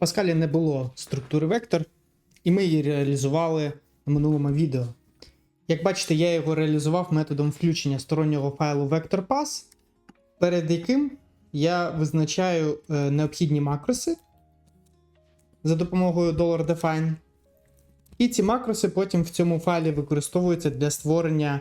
Паскалі не було структури вектор, і ми її реалізували на минулому відео. Як бачите, я його реалізував методом включення стороннього файлу VectorPass, перед яким я визначаю е, необхідні макроси за допомогою $define. І ці макроси потім в цьому файлі використовуються для створення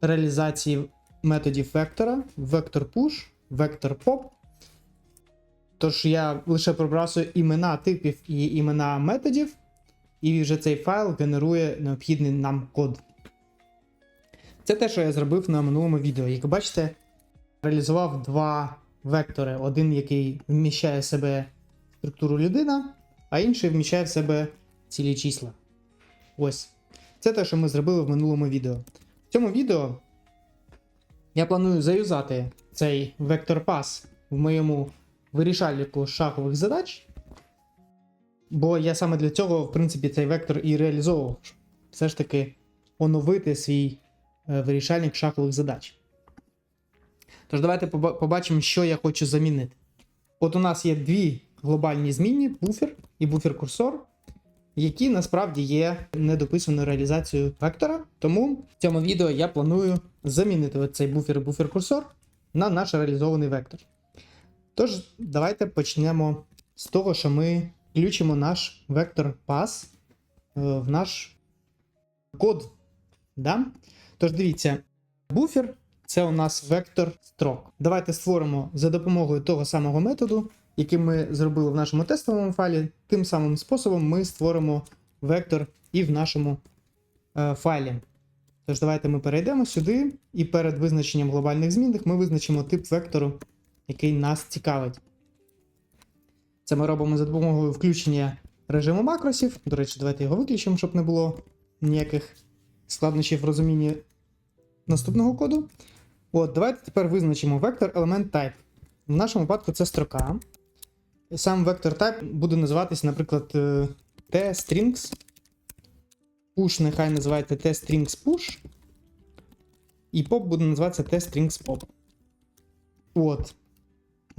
реалізації методів вектора, vector push, vector. Тож я лише пробрасую імена типів і імена методів, і вже цей файл генерує необхідний нам код. Це те, що я зробив на минулому відео. Як бачите, реалізував два вектори: один, який вміщає в себе структуру людина, а інший вміщає в себе цілі числа. Ось. Це те, що ми зробили в минулому відео. В цьому відео я планую заюзати цей вектор пас в моєму вирішальнику шахових задач. Бо я саме для цього, в принципі, цей вектор і реалізовував. щоб Все ж таки оновити свій е, вирішальник шахових задач. Тож, давайте побачимо, що я хочу замінити. От у нас є дві глобальні змінні: буфер і буфер-курсор, які насправді є недописаною реалізацією вектора. Тому в цьому відео я планую замінити оцей буфер і буфер-курсор на наш реалізований вектор. Тож, давайте почнемо з того, що ми включимо наш вектор pass е, в наш код. Да? Тож дивіться, буфер це у нас вектор строк. Давайте створимо за допомогою того самого методу, який ми зробили в нашому тестовому файлі. Тим самим способом ми створимо вектор і в нашому е, файлі. Тож, давайте ми перейдемо сюди, і перед визначенням глобальних змінних ми визначимо тип вектору, який нас цікавить. Це ми робимо за допомогою включення режиму макросів. До речі, давайте його виключимо, щоб не було ніяких складнощів в розумінні наступного коду. От, давайте тепер визначимо вектор element type. В нашому випадку це строка. Сам вектор type буде називатися, наприклад, е, t-strings. Push нехай називається t-strings push. І pop буде називатися t-strings pop. От.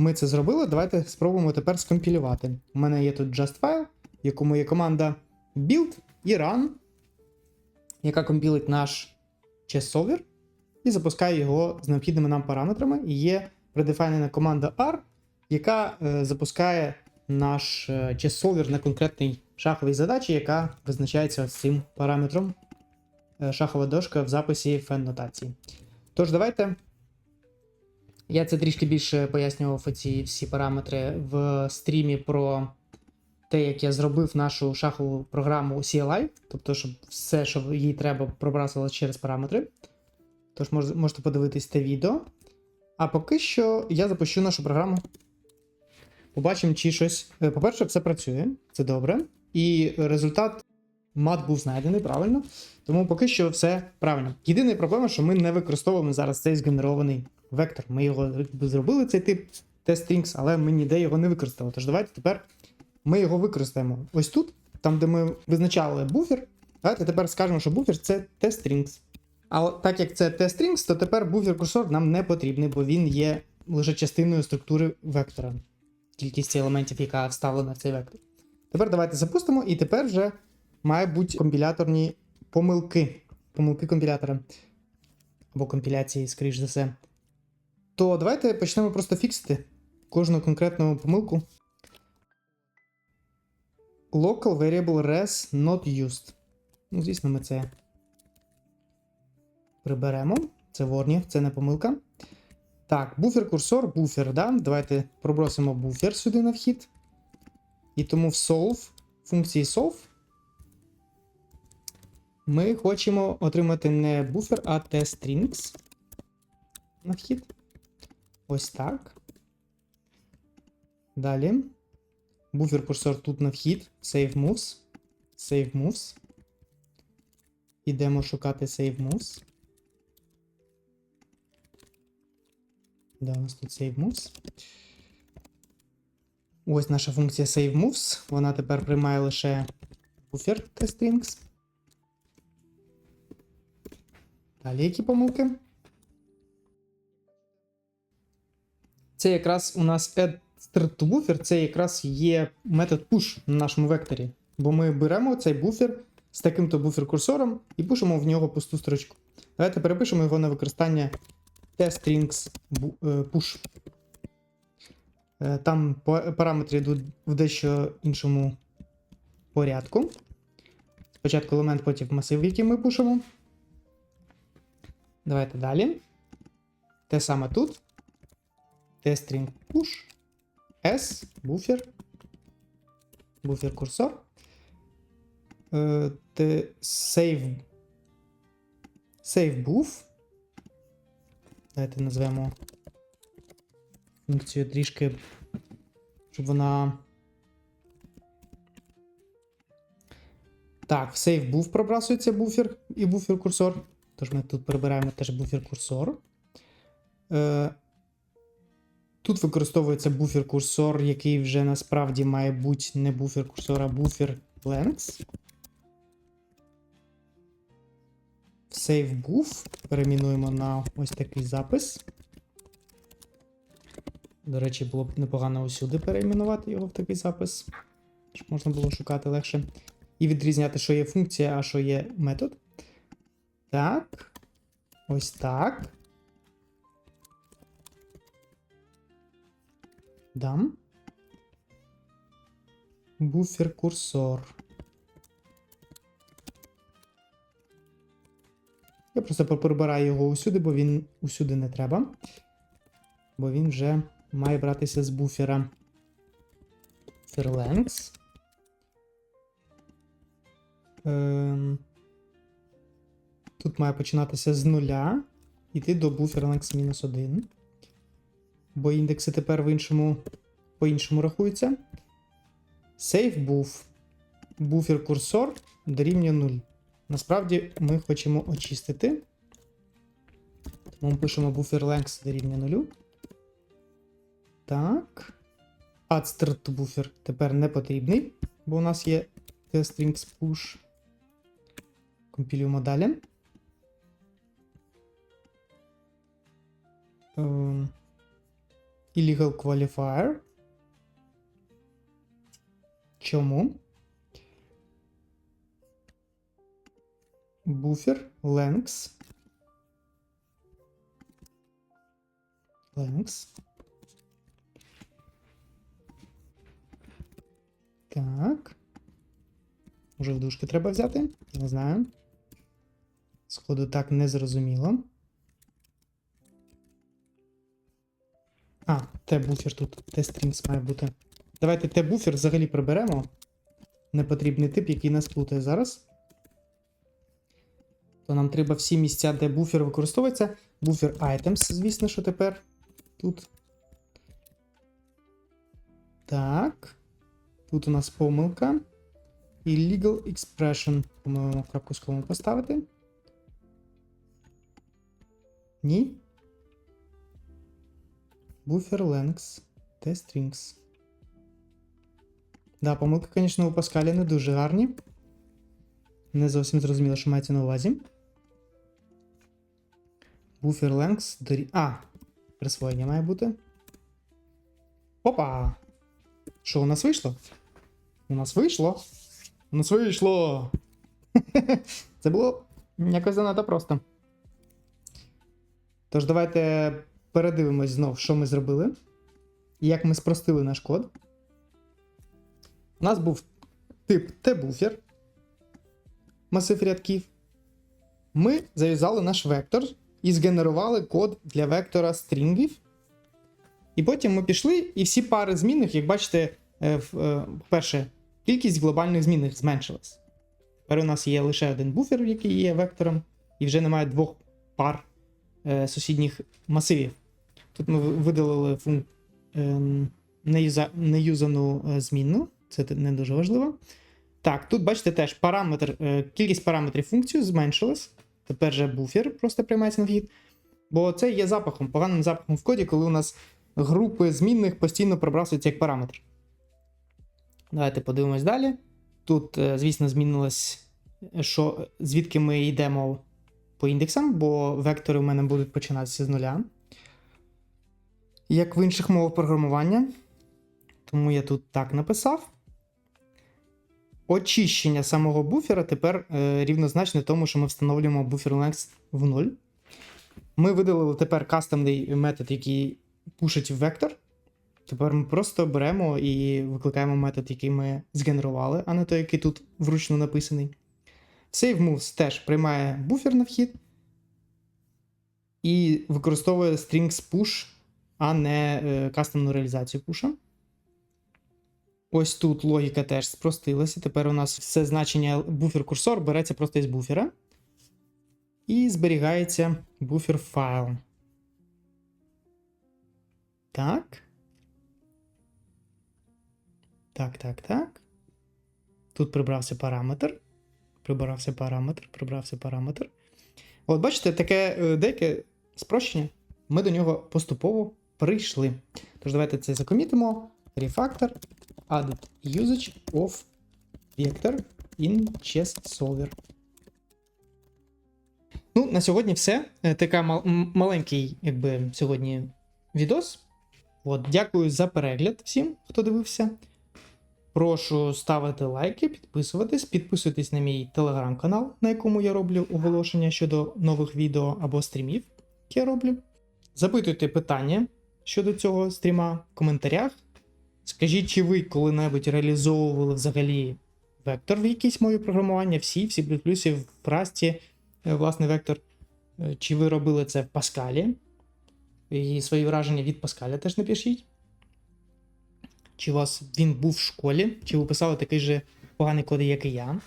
Ми це зробили. Давайте спробуємо тепер скомпілювати. У мене є тут just file, в якому є команда build і run, яка компілить наш chess solver і запускає його з необхідними нам параметрами. І є предефайнена команда R, яка е, запускає наш е, chess solver на конкретній шаховій задачі, яка визначається ось цим параметром е, шахова дошка в записі фен нотації. Тож, давайте. Я це трішки більше пояснював ці всі параметри в стрімі про те, як я зробив нашу шахову програму CLI, тобто, щоб все, що їй треба, пробрасувалося через параметри. Тож мож- можете подивитись те відео. А поки що я запущу нашу програму. Побачимо, чи щось. е, По-перше, все працює, це добре. І результат мат був знайдений правильно. Тому поки що все правильно. Єдина проблема, що ми не використовуємо зараз цей згенерований вектор. Ми його зробили цей тип teststrings, але ми ніде його не використали. Тож давайте тепер ми його використаємо. Ось тут, там, де ми визначали буфер. Давайте тепер скажемо, що буфер це teststrings. А так як це teststrings, то тепер буфер-курсор нам не потрібний, бо він є лише частиною структури вектора. Кількість елементів, яка вставлена в цей вектор. Тепер давайте запустимо, і тепер вже має бути компіляторні помилки. Помилки компілятора. Або компіляції, скоріш за все. То давайте почнемо просто фіксити кожну конкретну помилку. Local variable res not used. Ну, звісно, ми це приберемо. Це warning, це не помилка. Так, буфер курсор, буфер, да? Давайте пробросимо буфер сюди на вхід. І тому в solve, функції solve, ми хочемо отримати не буфер, а tstrings на вхід. Ось так. Далі. Буфер курсор тут на вхід. Save moves. Save moves. Ідемо шукати save moves. Де у нас тут save moves? Ось наша функція save moves. Вона тепер приймає лише буфер tstrings. Далі які помилки? Це якраз у нас add start buffer це якраз є метод push на нашому векторі. Бо ми беремо цей буфер з таким-то буфер-курсором і пушимо в нього пусту строчку. Давайте перепишемо його на використання tstrings е, push. Е, Там параметри йдуть в дещо іншому порядку. Спочатку елемент, потім масив, який ми пушимо. Давайте далі. Те саме тут. T-string push. S, буфер. Буфер курсор. Save. Save buff. Давайте назвемо функцію трішки, щоб вона. Так, в save був пробрасується буфер і буфер курсор. Тож ми тут прибираємо теж буфер курсор. Е, Тут використовується буфер курсор, який вже насправді має бути не буфер курсор, а буфер length. Save buff перемінуємо на ось такий запис. До речі, було б непогано усюди перейменувати його в такий запис, щоб можна було шукати легше. І відрізняти, що є функція, а що є метод. Так. Ось так. Дам. Буфер курсор. Я просто прибираю його усюди, бо він усюди не треба. Бо він вже має братися з буфера. Length. Ем, Тут має починатися з нуля. Іти до буфер length мінус 1. Бо індекси тепер в іншому по-іншому рахуються. Save був буфер курсор дорівнює 0. Насправді ми хочемо очистити. Тому пишемо буфер length дорівнює 0. Так. Add start buffer тепер не потрібний, бо у нас є tstrings push. Компілюємо далі. Ем, Illegal qualifier. Чому? Буфер length. Length. Так. Може в дужки треба взяти? Не знаю. Сходу так не зрозуміло. А, Т-буфер тут, Т-стрінг має бути. Давайте Т-буфер взагалі приберемо. Непотрібний тип, який нас плутає зараз. То нам треба всі місця, де буфер використовується. Буфер items, звісно, що тепер тут. Так. Тут у нас помилка. Illegal expression. По-моєму, крапку з поставити. Ні. Buffer length. T-strings. Да, помилки, звісно, у Паскалі не дуже гарні. Не зовсім зрозуміло, що мається на увазі. Buffer length дорі... А, присвоєння має бути. Опа! Що у нас вийшло? У нас вийшло. У нас вийшло. Це було якось занадто просто. Тож, давайте передивимось знов, що ми зробили. І як ми спростили наш код. У нас був тип T-буфер, масив рядків. Ми зав'язали наш вектор і згенерували код для вектора стрінгів. І потім ми пішли, і всі пари змінних, як бачите, е, е, перше, кількість глобальних змінних зменшилась. Тепер у нас є лише один буфер, який є вектором, і вже немає двох пар е, сусідніх масивів. Тут ми ви- видалили фун... ем, неюза... неюзану е, змінну, це не дуже важливо. Так, тут бачите теж параметр, е, кількість параметрів функцію зменшилась. Тепер же буфер просто приймається на вхід. Бо це є запахом, поганим запахом в коді, коли у нас групи змінних постійно пробрасуються як параметр. Давайте подивимось далі. Тут, звісно, змінилось, що, звідки ми йдемо по індексам, бо вектори у мене будуть починатися з нуля. Як в інших мовах програмування. Тому я тут так написав. Очищення самого буфера тепер е, рівнозначне тому, що ми встановлюємо буфер length в 0. Ми видалили тепер кастомний метод, який пушить вектор. Тепер ми просто беремо і викликаємо метод, який ми згенерували, а не той, який тут вручну написаний. SaveMoves теж приймає буфер на вхід і використовує strings push, а не е, кастомну реалізацію пуша. Ось тут логіка теж спростилася. Тепер у нас все значення буфер-курсор береться просто із буфера. І зберігається буфер файл. Так. Так, так, так. Тут прибрався параметр. Прибрався параметр, прибрався параметр. От бачите, таке е, деяке спрощення. Ми до нього поступово прийшли. Тож давайте це закомітимо. Refactor added usage of vector in chess solver. Ну, на сьогодні все. Е, Така мал- маленький, якби сьогодні відос. От, дякую за перегляд всім, хто дивився. Прошу ставити лайки, підписуватись, підписуйтесь на мій телеграм-канал, на якому я роблю оголошення щодо нових відео або стрімів, які я роблю. Запитуйте питання щодо цього стріма в коментарях. Скажіть, чи ви коли-небудь реалізовували взагалі вектор в якійсь мові програмування, всі, всі плюси в Расті, е, власне, вектор. Е, Чи ви робили це в Паскалі? І свої враження від Паскаля теж напишіть. Чи у вас він був в школі, чи ви писали такий же поганий код, як і я.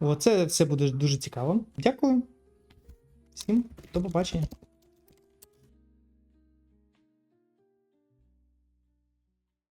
Оце все буде дуже цікаво. Дякую. Всім до побачення.